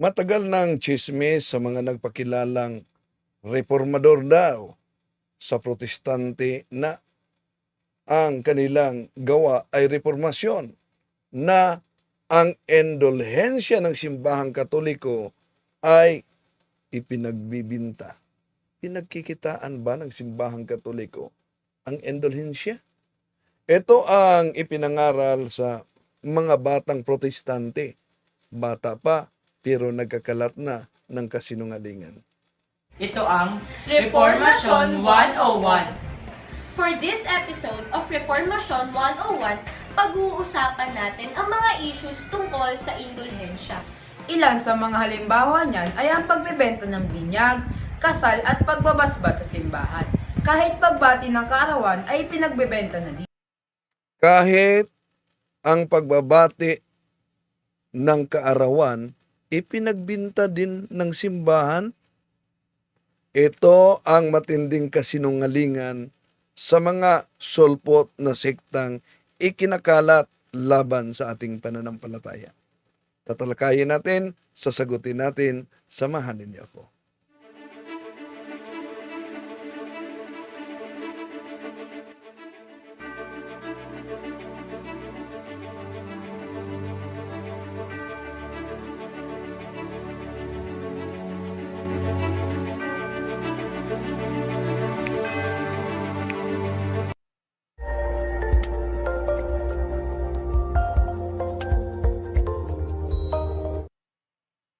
Matagal ng chismis sa mga nagpakilalang reformador daw sa protestante na ang kanilang gawa ay reformasyon na ang indulhensya ng simbahang katoliko ay ipinagbibinta. Pinagkikitaan ba ng simbahang katoliko ang indulhensya? Ito ang ipinangaral sa mga batang protestante. Bata pa, pero nagkakalat na ng kasinungalingan. Ito ang Reformasyon Reformasyon 101. For this episode of Reformasyon 101, pag-uusapan natin ang mga issues tungkol sa indulhensya. Ilan sa mga halimbawa niyan ay ang pagbebenta ng binyag, kasal at pagbabasbas sa simbahan. Kahit pagbati ng kaarawan ay pinagbebenta na din. Kahit ang pagbabati ng kaarawan, ipinagbinta din ng simbahan. Ito ang matinding kasinungalingan sa mga sulpot na sektang ikinakalat laban sa ating pananampalataya. Tatalakayin natin, sasagutin natin, samahan ninyo ako.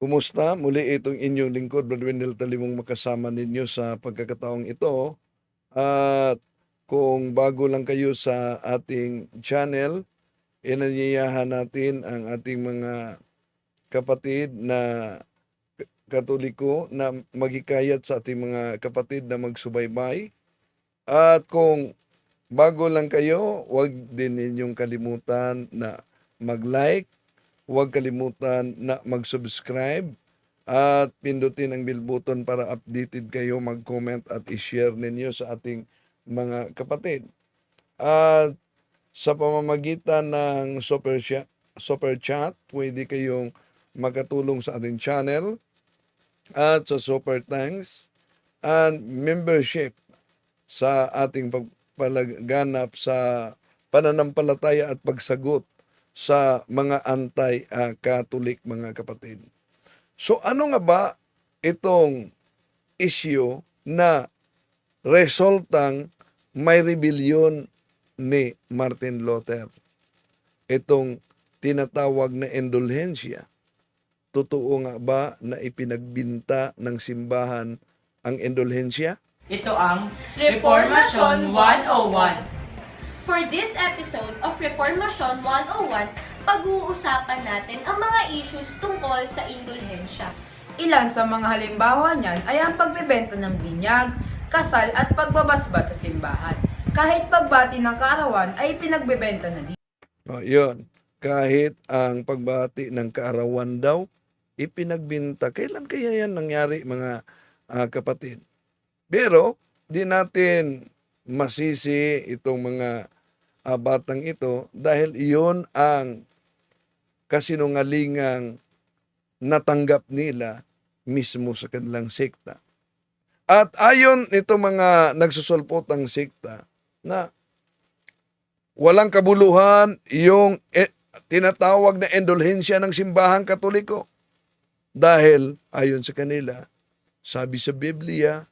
Kumusta? Muli itong inyong lingkod, Brother Wendell Talimong makasama ninyo sa pagkakataong ito. At kung bago lang kayo sa ating channel, inanyayahan natin ang ating mga kapatid na katoliko na maghikayat sa ating mga kapatid na magsubaybay. At kung bago lang kayo, huwag din ninyong kalimutan na mag-like, huwag kalimutan na mag-subscribe at pindutin ang bell button para updated kayo, mag-comment at i-share ninyo sa ating mga kapatid. At sa pamamagitan ng super chat, super chat pwede kayong makatulong sa ating channel at sa super thanks and membership sa ating pagpalaganap sa pananampalataya at pagsagot sa mga anti-Catholic mga kapatid. So ano nga ba itong issue na resultang may rebellion ni Martin Luther? Itong tinatawag na indulhensya. Totoo nga ba na ipinagbinta ng simbahan ang indulhensya? Ito ang Reformasyon Reformasyon 101. For this episode of Reformasyon 101, pag-uusapan natin ang mga issues tungkol sa indulhensya. Ilan sa mga halimbawa niyan ay ang pagbebenta ng binyag, kasal at pagbabasbas sa simbahan. Kahit pagbati ng kaarawan ay pinagbebenta na din. O, yun. Kahit ang pagbati ng kaarawan daw, ipinagbinta. Kailan kaya yan nangyari, mga ah, kapatid? Pero, di natin masisi itong mga ah, batang ito dahil iyon ang kasinungalingang natanggap nila mismo sa kanilang sekta. At ayon nito mga nagsusulpot ng sekta na walang kabuluhan yung eh, tinatawag na indulhensya ng simbahang katoliko. Dahil ayon sa kanila, sabi sa Biblia,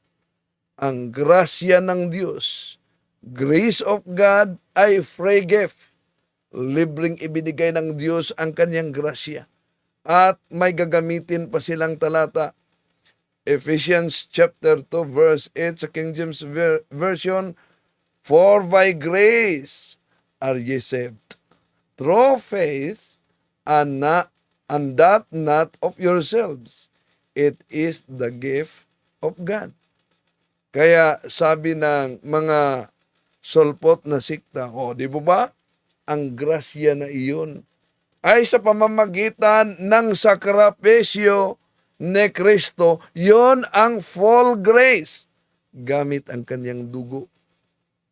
ang grasya ng Diyos, grace of God ay free gift. Libreng ibinigay ng Diyos ang kanyang grasya. At may gagamitin pa silang talata. Ephesians chapter 2 verse 8 sa King James Ver- Version, For by grace are ye saved through faith and not and that not of yourselves it is the gift of God kaya sabi ng mga solpot na sikta o di ba ba ang grasya na iyon ay sa pamamagitan ng sakripisyo ni Kristo yon ang full grace gamit ang kanyang dugo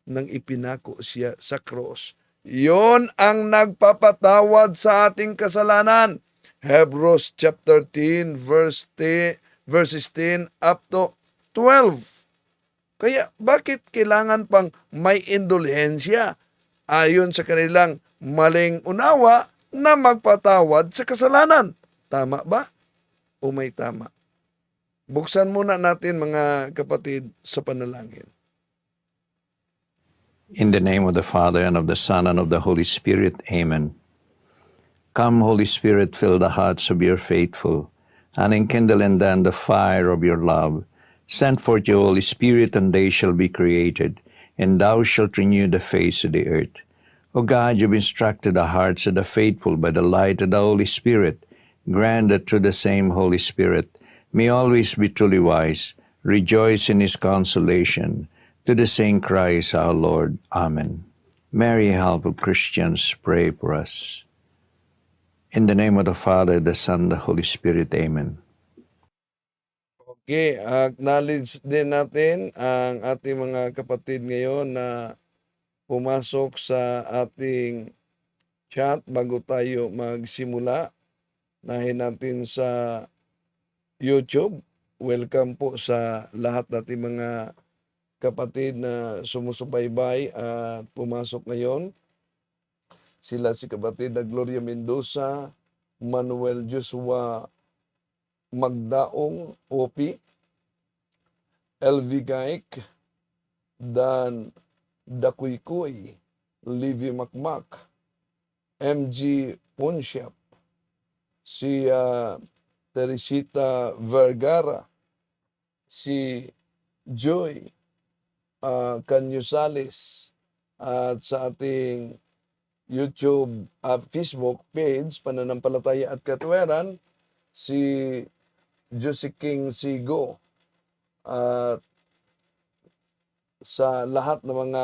nang ipinako siya sa cross. Yon ang nagpapatawad sa ating kasalanan. Hebrews chapter 10 verse 10, verses 10 up to 12. Kaya bakit kailangan pang may indulhensya ayon sa kanilang maling unawa na magpatawad sa kasalanan? Tama ba? O may tama? Buksan muna natin mga kapatid sa panalangin. In the name of the Father, and of the Son, and of the Holy Spirit, amen. Come, Holy Spirit, fill the hearts of your faithful, and enkindle in them the fire of your love. Send forth your Holy Spirit, and they shall be created, and thou shalt renew the face of the earth. O God, you've instructed the hearts of the faithful by the light of the Holy Spirit. Grant that through the same Holy Spirit may always be truly wise, rejoice in his consolation. To the same Christ our Lord. Amen. Mary, help of Christians, pray for us. In the name of the Father, the Son, the Holy Spirit. Amen. Okay, acknowledge din natin ang ating mga kapatid ngayon na pumasok sa ating chat bago tayo magsimula. Nahin natin sa YouTube. Welcome po sa lahat nating mga kapatid na sumusubaybay at pumasok ngayon. Sila si kapatid na Gloria Mendoza, Manuel Joshua Magdaong Opi, LV Gaik, Dan Dakuykuy, Livy Makmak, MG Ponsyap, si ah, Teresita Vergara, si Joy uh, Canyusales at sa ating YouTube at Facebook page Pananampalataya at Katwiran si Josie King Sigo at sa lahat ng mga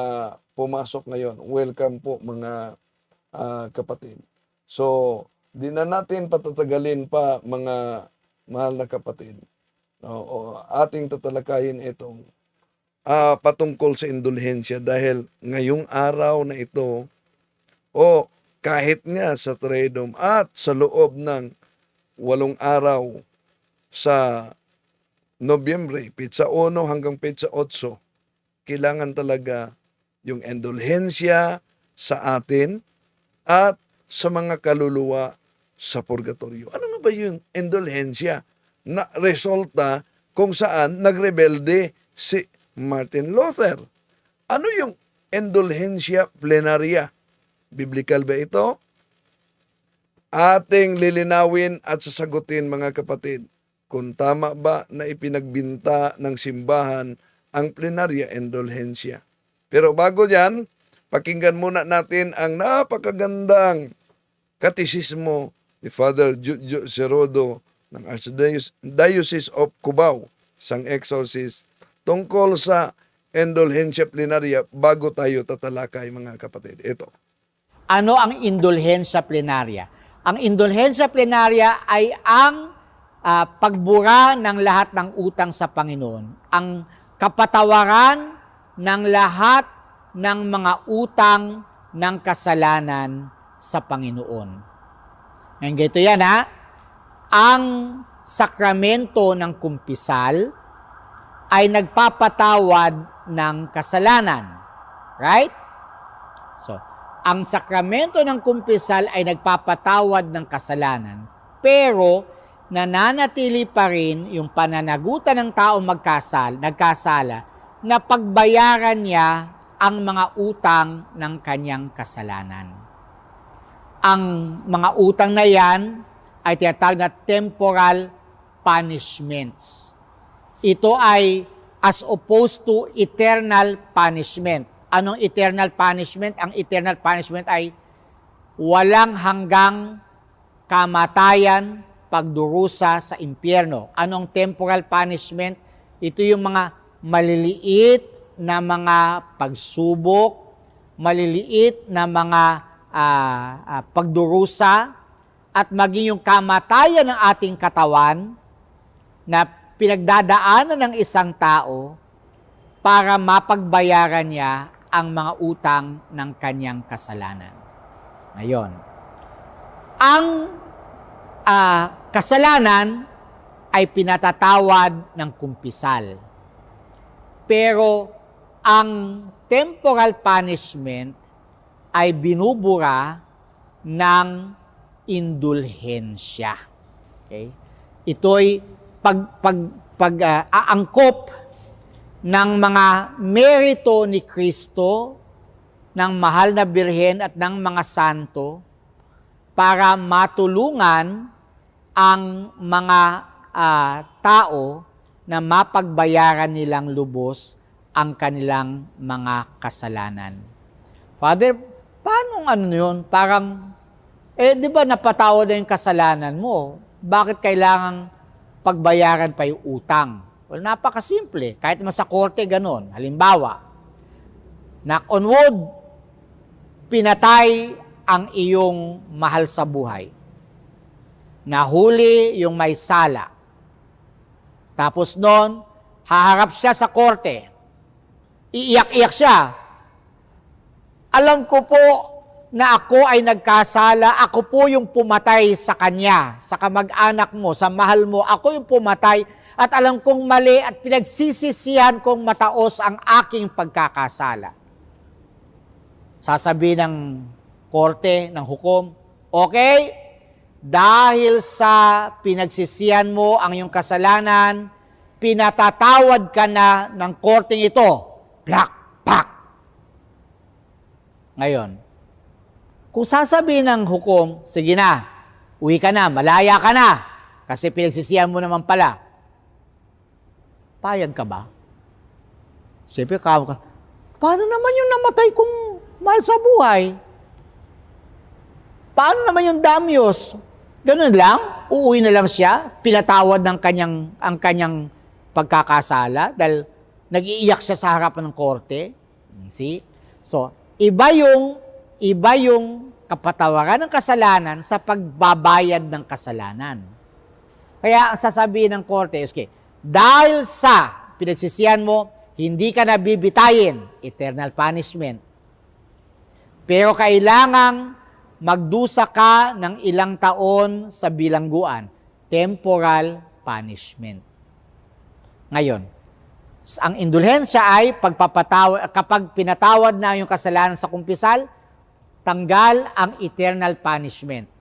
pumasok ngayon. Welcome po mga ah, kapatid. So, di na natin patatagalin pa mga mahal na kapatid. Oo, ating tatalakayin itong ah, patungkol sa indulhensya dahil ngayong araw na ito o kahit nga sa Tredom at sa loob ng walong araw sa Nobyembre, pizza 1 hanggang pizza 8, kailangan talaga yung indulhensya sa atin at sa mga kaluluwa sa purgatorio. Ano nga ba yung indulhensya? Na resulta kung saan nagrebelde si Martin Luther. Ano yung indulhensya plenaria? Biblikal ba ito? Ating lilinawin at sasagutin mga kapatid kung tama ba na ipinagbinta ng simbahan ang plenaria indulhensya. Pero bago yan, pakinggan muna natin ang napakagandang katisismo ni Father Jujo Cerodo ng Archdiocese of Cubao, sang exorcist, tungkol sa indulhensya plenaria bago tayo tatalakay mga kapatid. Ito. Ano ang indulhensya plenarya? Ang indulhensya plenarya ay ang ah, pagbura ng lahat ng utang sa Panginoon. Ang kapatawaran ng lahat ng mga utang ng kasalanan sa Panginoon. Ngayon, ganito yan ha. Ang sakramento ng kumpisal ay nagpapatawad ng kasalanan. Right? So, ang sakramento ng kumpisal ay nagpapatawad ng kasalanan, pero nananatili pa rin yung pananagutan ng tao magkasal, nagkasala na pagbayaran niya ang mga utang ng kanyang kasalanan. Ang mga utang na yan ay tinatawag na temporal punishments. Ito ay as opposed to eternal punishment. Anong eternal punishment? Ang eternal punishment ay walang hanggang kamatayan, pagdurusa sa impyerno. Anong temporal punishment? Ito yung mga maliliit na mga pagsubok, maliliit na mga ah, ah, pagdurusa, at maging yung kamatayan ng ating katawan na pinagdadaanan ng isang tao para mapagbayaran niya ang mga utang ng kanyang kasalanan. Ngayon, ang ah, kasalanan ay pinatatawad ng kumpisal. Pero ang temporal punishment ay binubura ng indulhensya. Okay? Ito'y pag, pag, pag ah, aangkop ng mga merito ni Kristo, ng mahal na birhen at ng mga santo para matulungan ang mga ah, tao na mapagbayaran nilang lubos ang kanilang mga kasalanan. Father, paano ano yun? Parang, eh di ba napatawad na yung kasalanan mo? Bakit kailangan pagbayaran pa yung utang? Well, napakasimple. Kahit naman sa korte, ganun. Halimbawa, knock on wood, pinatay ang iyong mahal sa buhay. Nahuli yung may sala. Tapos noon, haharap siya sa korte. Iiyak-iyak siya. Alam ko po na ako ay nagkasala, ako po yung pumatay sa kanya, sa kamag-anak mo, sa mahal mo, ako yung pumatay at alam kong mali at pinagsisisihan kong mataos ang aking pagkakasala. Sasabihin ng korte, ng hukom, okay, dahil sa pinagsisihan mo ang iyong kasalanan, pinatatawad ka na ng korteng ito. Plak, pak. Ngayon, kung sasabihin ng hukom, sige na, uwi ka na, malaya ka na, kasi pinagsisihan mo naman pala, payag ka ba? Siyempre, ka, paano naman yung namatay kong mahal sa buhay? Paano naman yung damyos? Ganun lang? Uuwi na lang siya? Pinatawad ng kanyang, ang kanyang pagkakasala dahil nag-iiyak siya sa harapan ng korte? See? So, iba yung, iba yung kapatawaran ng kasalanan sa pagbabayad ng kasalanan. Kaya ang sasabihin ng korte is, okay, dahil sa pinagsisihan mo, hindi ka nabibitayin, eternal punishment. Pero kailangang magdusa ka ng ilang taon sa bilangguan, temporal punishment. Ngayon, ang indulhensya ay pagpapatawad, kapag pinatawad na yung kasalanan sa kumpisal, tanggal ang eternal punishment.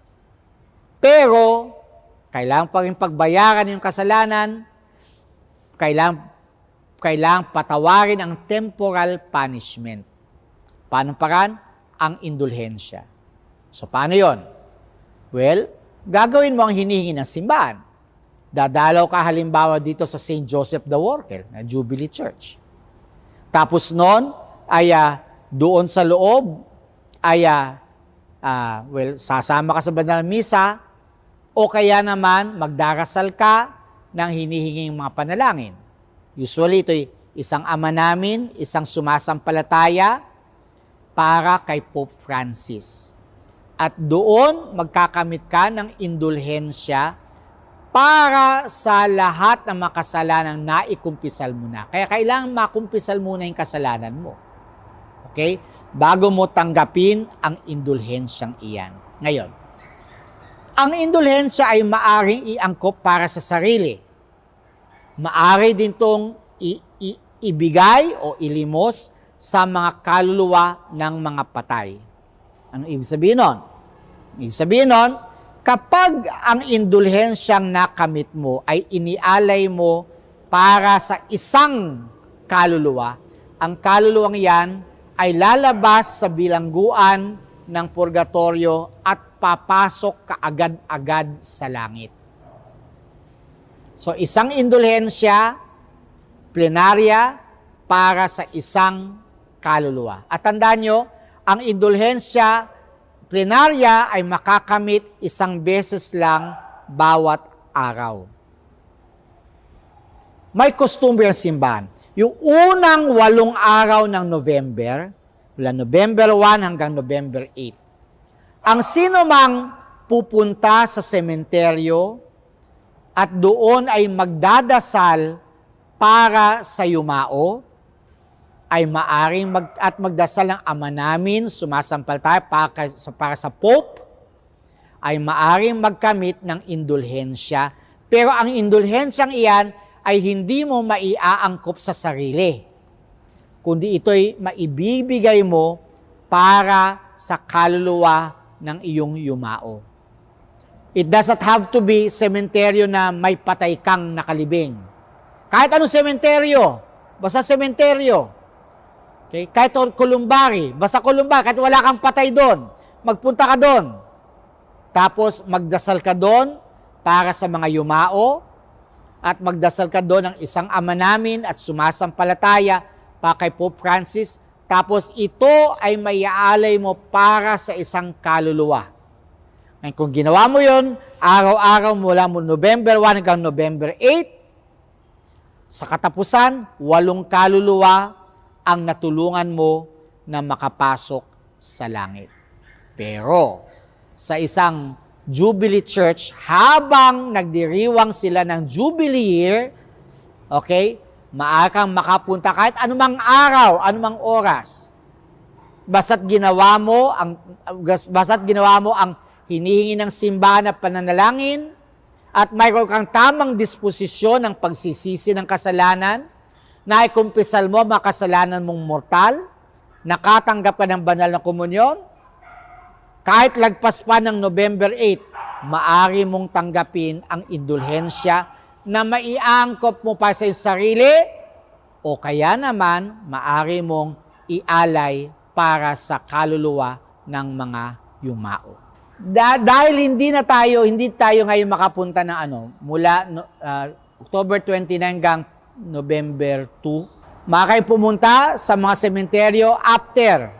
Pero, kailangan pa rin pagbayaran yung kasalanan, kailangan, kailangan patawarin ang temporal punishment. Paano paraan? Ang indulhensya. So, paano yon? Well, gagawin mo ang hinihingi ng simbahan. Dadalaw ka halimbawa dito sa St. Joseph the Worker na Jubilee Church. Tapos noon, ay ah, doon sa loob, ay ah, well, sasama ka sa banal na misa, o kaya naman magdarasal ka ng hinihinging mga panalangin. Usually, ito'y isang ama namin, isang sumasampalataya para kay Pope Francis. At doon magkakamit ka ng indulhensya para sa lahat ng makasalanan naikumpisal mo na. Kaya kailangan makumpisal muna yung kasalanan mo. Okay? Bago mo tanggapin ang indulhensyang iyan. Ngayon, ang indulhensya ay maaring iangkop para sa sarili. Maari din tong i- i- ibigay o ilimos sa mga kaluluwa ng mga patay. Ano ibig sabihin nun? Ibig sabihin nun, kapag ang indulhensyang nakamit mo ay inialay mo para sa isang kaluluwa, ang kaluluwang yan ay lalabas sa bilangguan ng purgatorio at papasok kaagad-agad sa langit. So isang indulhensya, plenarya, para sa isang kaluluwa. At tandaan nyo, ang indulhensya plenarya ay makakamit isang beses lang bawat araw. May kostumbre ang simbahan. Yung unang walong araw ng November, mula November 1 hanggang November 8, ang sino mang pupunta sa sementeryo at doon ay magdadasal para sa yumao, ay maaring mag, at magdasal ng ama namin, sumasampal tayo para, para sa Pope, ay maaring magkamit ng indulhensya. Pero ang indulhensyang iyan ay hindi mo maiaangkop sa sarili, kundi ito'y maibibigay mo para sa kaluluwa ng iyong yumao. It doesn't have to be sementeryo na may patay kang nakalibing. Kahit anong sementeryo, basta sementeryo. Okay? Kahit kolumbari, basta kolumbari, kahit wala kang patay doon, magpunta ka doon. Tapos magdasal ka doon para sa mga yumao at magdasal ka doon ng isang ama namin at sumasampalataya pa kay Pope Francis. Tapos ito ay maiaalay mo para sa isang kaluluwa. Ngayon, kung ginawa mo yon araw-araw mula mo November 1 hanggang November 8, sa katapusan, walong kaluluwa ang natulungan mo na makapasok sa langit. Pero sa isang Jubilee Church, habang nagdiriwang sila ng Jubilee year, okay, maaari kang makapunta kahit anumang araw, anumang oras. Basta't ginawa mo ang basta't ginawa mo ang hinihingi ng simbahan na pananalangin at mayroon kang tamang disposisyon ng pagsisisi ng kasalanan, na ikumpisal mo ang mga kasalanan mong mortal, nakatanggap ka ng banal na komunyon, kahit lagpas pa ng November 8, maari mong tanggapin ang indulhensya na maiangkop mo pa sa sarili? O kaya naman maari mong ialay para sa kaluluwa ng mga yumao. Da- dahil hindi na tayo, hindi tayo ngayon makapunta ng ano, mula ah, October 29 hanggang November 2, makay pumunta sa mga sementeryo after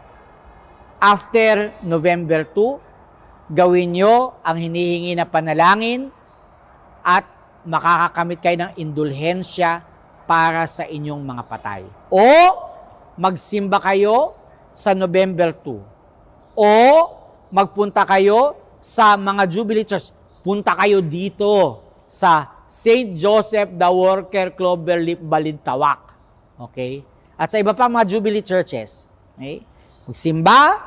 after November 2, gawin nyo ang hinihingi na panalangin at makakakamit kayo ng indulhensya para sa inyong mga patay. O magsimba kayo sa November 2. O magpunta kayo sa mga Jubilee Church. Punta kayo dito sa St. Joseph the Worker Cloverleaf Balintawak. Okay? At sa iba pang mga Jubilee Churches. Okay? Magsimba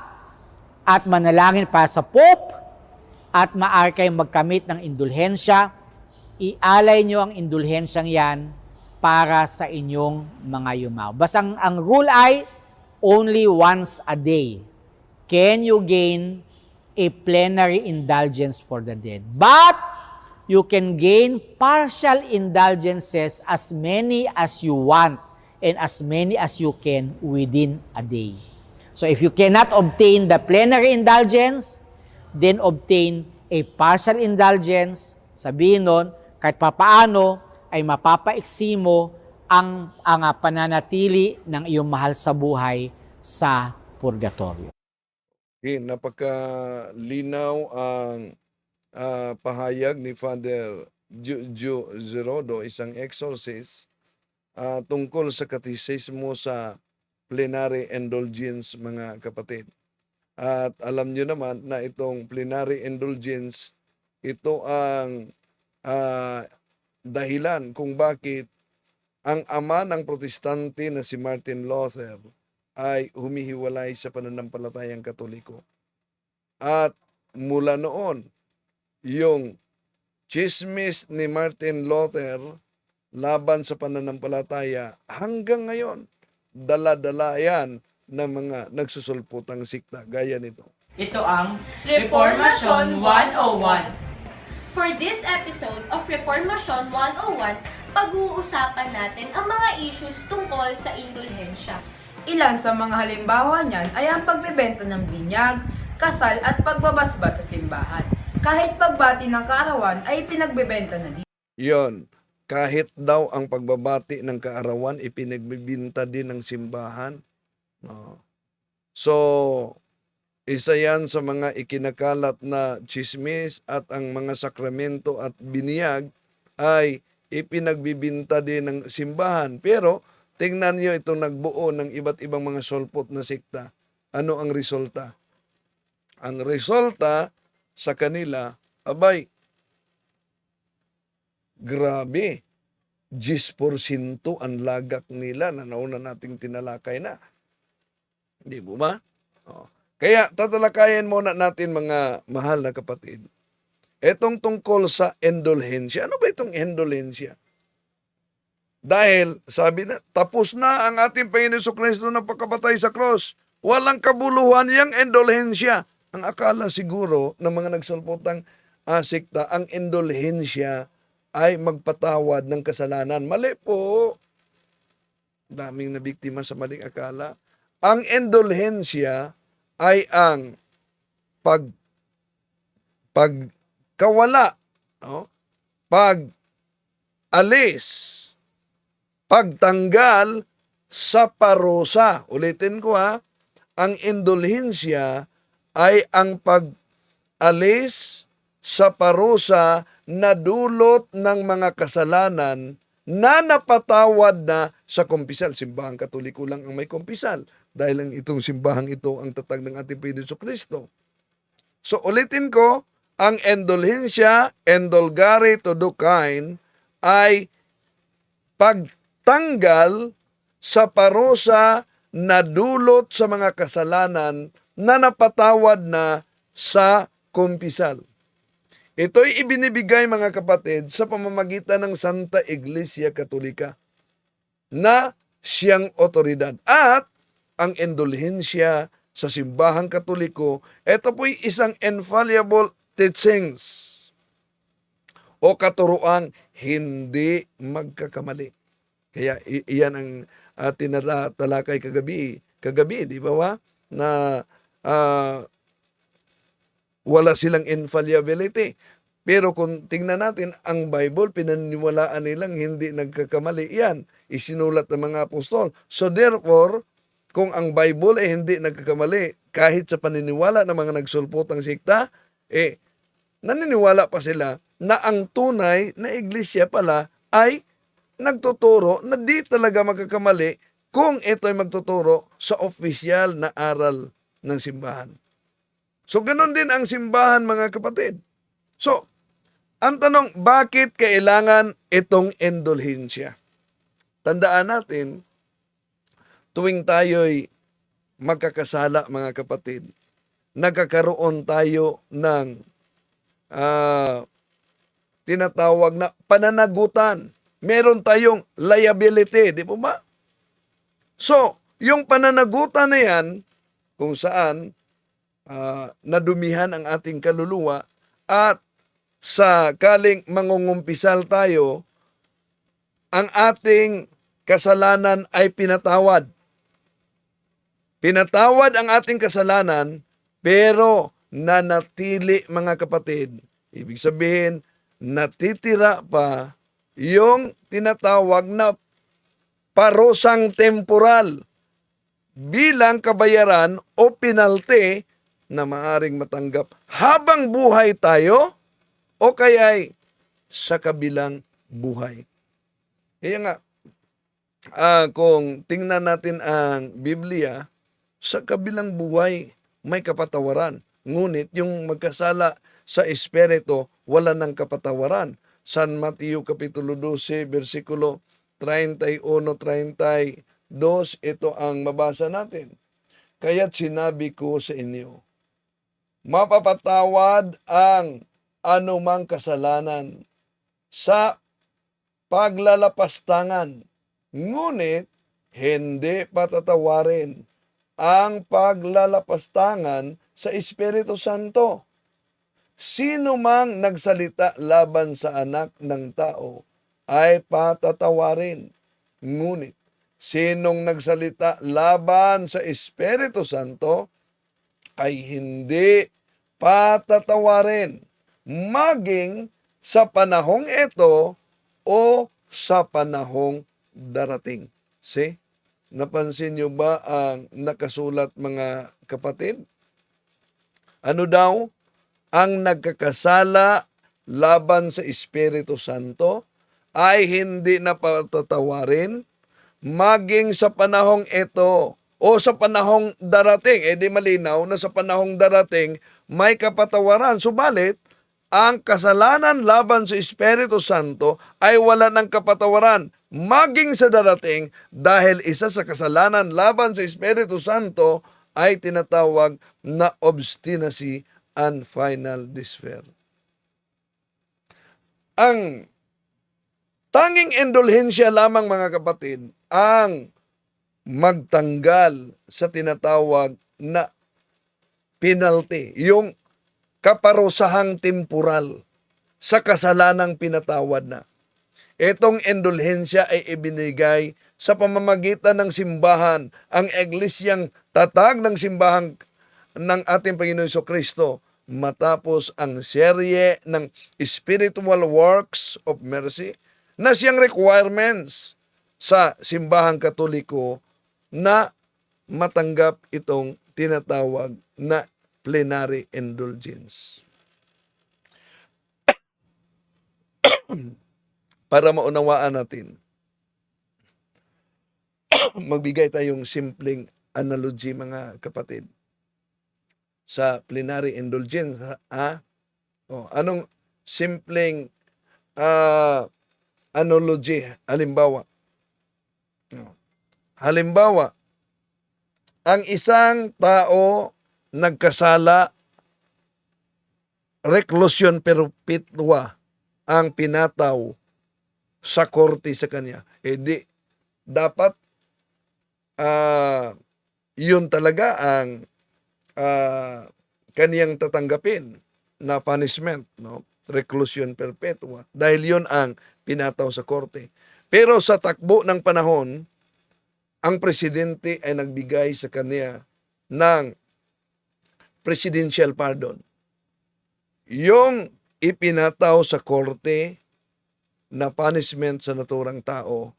at manalangin para sa Pope at maaari kayong magkamit ng indulhensya. Ialay nyo ang indulhensyang yan para sa inyong mga yumaw. Basta ang, ang rule ay only once a day can you gain a plenary indulgence for the dead. But you can gain partial indulgences as many as you want and as many as you can within a day. So if you cannot obtain the plenary indulgence, then obtain a partial indulgence. Sabihin nun, kahit papaano ay mapapaiksi mo ang, ang ah, pananatili ng iyong mahal sa buhay sa purgatorio. Okay, napakalinaw ang ah, pahayag ni Father Ju Zerodo, isang exorcist, ah, tungkol sa katisismo sa plenary indulgence, mga kapatid. At alam nyo naman na itong plenary indulgence, ito ang ah, dahilan kung bakit ang ama ng protestante na si Martin Luther ay humihiwalay sa pananampalatayang katoliko. At mula noon, yung chismis ni Martin Luther laban sa pananampalataya hanggang ngayon, dala-dala yan ng mga nagsusulputang sikta gaya nito. Ito ang Reformasyon Reformasyon 101. For this episode of Reformasyon 101, pag-uusapan natin ang mga issues tungkol sa indulhensya. Ilan sa mga halimbawa niyan ay ang pagbebenta ng binyag, kasal at pagbabasbas sa simbahan. Kahit pagbati ng kaarawan ay pinagbebenta na din. Yon, kahit daw ang pagbabati ng kaarawan ipinagbibinta din ng simbahan. No. So, isa yan sa mga ikinakalat na chismis at ang mga sakramento at biniyag ay ipinagbibinta din ng simbahan. Pero, tingnan nyo itong nagbuo ng iba't ibang mga solpot na sikta. Ano ang resulta? Ang resulta sa kanila, abay, grabe, 10% ang lagak nila na nauna nating tinalakay na. Hindi mo ba? Oh. Kaya tatalakayan muna natin mga mahal na kapatid. Etong tungkol sa endolhensya. Ano ba itong endolhensya? Dahil, sabi na, tapos na ang ating Panginoon Kristo na pagkapatay sa cross. Walang kabuluhan yung endolhensya. Ang akala siguro ng mga nagsulputang asikta, ang endolhensya ay magpatawad ng kasalanan. Mali po. Daming nabiktima sa maling akala. Ang endolhensya ay ang pag pagkawala, no? pag alis, pagtanggal sa parusa. Ulitin ko ha, ang indulhensya ay ang pag-alis sa parusa na dulot ng mga kasalanan na napatawad na sa kumpisal. Simbahang katoliko lang ang may kumpisal dahil ang itong simbahang ito ang tatag ng ating Panginoon Kristo. So ulitin ko, ang endolhensya, endolgare to dukain, ay pagtanggal sa parusa na dulot sa mga kasalanan na napatawad na sa kumpisal. Ito'y ibinibigay mga kapatid sa pamamagitan ng Santa Iglesia Katolika na siyang otoridad. At ang indulhensya sa simbahang katoliko, ito po'y isang infallible teachings o katuroang hindi magkakamali. Kaya iyan ang uh, tinatalakay kagabi, kagabi, di ba wa? Na ah, wala silang infallibility. Pero kung tingnan natin, ang Bible, pinaniniwalaan nilang hindi nagkakamali. Yan, isinulat ng mga apostol. So therefore, kung ang Bible ay hindi nagkakamali, kahit sa paniniwala ng mga nagsulputang sikta, eh, naniniwala pa sila na ang tunay na iglesia pala ay nagtuturo na di talaga magkakamali kung ito ay magtuturo sa opisyal na aral ng simbahan. So, ganun din ang simbahan, mga kapatid. So, ang tanong, bakit kailangan itong indulhensya? Tandaan natin, tuwing tayo'y magkakasala, mga kapatid, nagkakaroon tayo ng ah, tinatawag na pananagutan. Meron tayong liability, di po ba? So, yung pananagutan na yan, kung saan ah, nadumihan ang ating kaluluwa at sa kaling mangungumpisal tayo, ang ating kasalanan ay pinatawad. Pinatawad ang ating kasalanan, pero nanatili mga kapatid. Ibig sabihin, natitira pa yung tinatawag na parosang temporal bilang kabayaran o pinalte na maaring matanggap habang buhay tayo o kaya'y sa kabilang buhay. Kaya nga, ah, kung tingnan natin ang Biblia, sa kabilang buhay may kapatawaran. Ngunit yung magkasala sa Espiritu, wala ng kapatawaran. San Mateo Kapitulo 12, versikulo 31-32, ito ang mabasa natin. Kaya't sinabi ko sa inyo, mapapatawad ang anumang kasalanan sa paglalapastangan, ngunit hindi patatawarin ang paglalapastangan sa Espiritu Santo. Sino mang nagsalita laban sa anak ng tao ay patatawarin. Ngunit, sinong nagsalita laban sa Espiritu Santo ay hindi patatawarin. Maging sa panahong ito o sa panahong darating. See? Napansin niyo ba ang nakasulat mga kapatid? Ano daw? Ang nagkakasala laban sa Espiritu Santo ay hindi na patatawarin maging sa panahong ito o sa panahong darating. Eh di malinaw na sa panahong darating may kapatawaran. Subalit, ang kasalanan laban sa Espiritu Santo ay wala ng kapatawaran maging sa darating dahil isa sa kasalanan laban sa Espiritu Santo ay tinatawag na obstinacy and final despair. ang tanging indulhensya lamang mga kapatid ang magtanggal sa tinatawag na penalty, yung kaparusahang temporal sa kasalanang pinatawad na. Itong indulhensya ay ibinigay sa pamamagitan ng simbahan, ang iglesyang tatag ng simbahan ng ating Panginoon Heso Kristo matapos ang serye ng spiritual works of mercy na siyang requirements sa simbahang katoliko na matanggap itong tinatawag na plenary indulgence. Para maunawaan natin, magbigay tayong simpleng analogy mga kapatid sa plenary indulgence ha o anong simpleng ah, analogy halimbawa halimbawa ang isang tao nagkasala reclusion perpetua ang pinataw sa korte sa kanya eh di dapat ah yun talaga ang ah, kaniyang tatanggapin na punishment, no? Reclusion perpetua. Dahil yun ang pinataw sa korte. Pero sa takbo ng panahon, ang presidente ay nagbigay sa kanya ng presidential pardon. Yung ipinataw sa korte na punishment sa naturang tao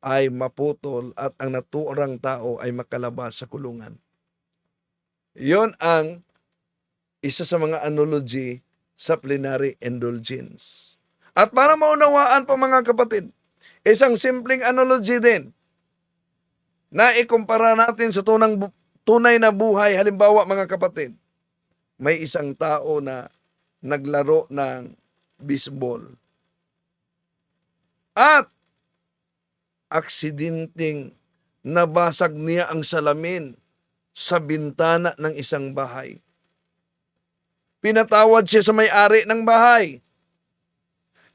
ay maputol at ang naturang tao ay makalabas sa kulungan. Yon ang isa sa mga analogy sa plenary indulgence. At para maunawaan pa mga kapatid, isang simpleng analogy din na ikumpara natin sa tunang tunay na buhay. Halimbawa mga kapatid, may isang tao na naglaro ng baseball. At aksidenteng nabasag niya ang salamin sa bintana ng isang bahay. Pinatawad siya sa may-ari ng bahay.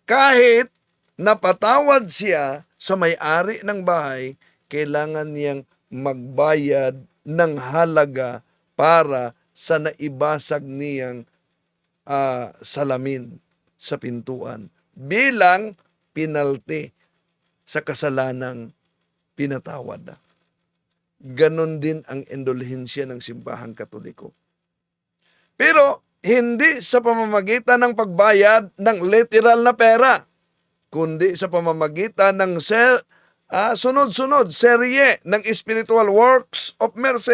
Kahit napatawad siya sa may-ari ng bahay, kailangan niyang magbayad ng halaga para sa naibasag niyang ah, salamin sa pintuan bilang penalty sa kasalanang pinatawad na. Ganon din ang indulhensya ng simbahang katoliko. Pero hindi sa pamamagitan ng pagbayad ng literal na pera, kundi sa pamamagitan ng ser, ah, sunod-sunod serye ng spiritual works of mercy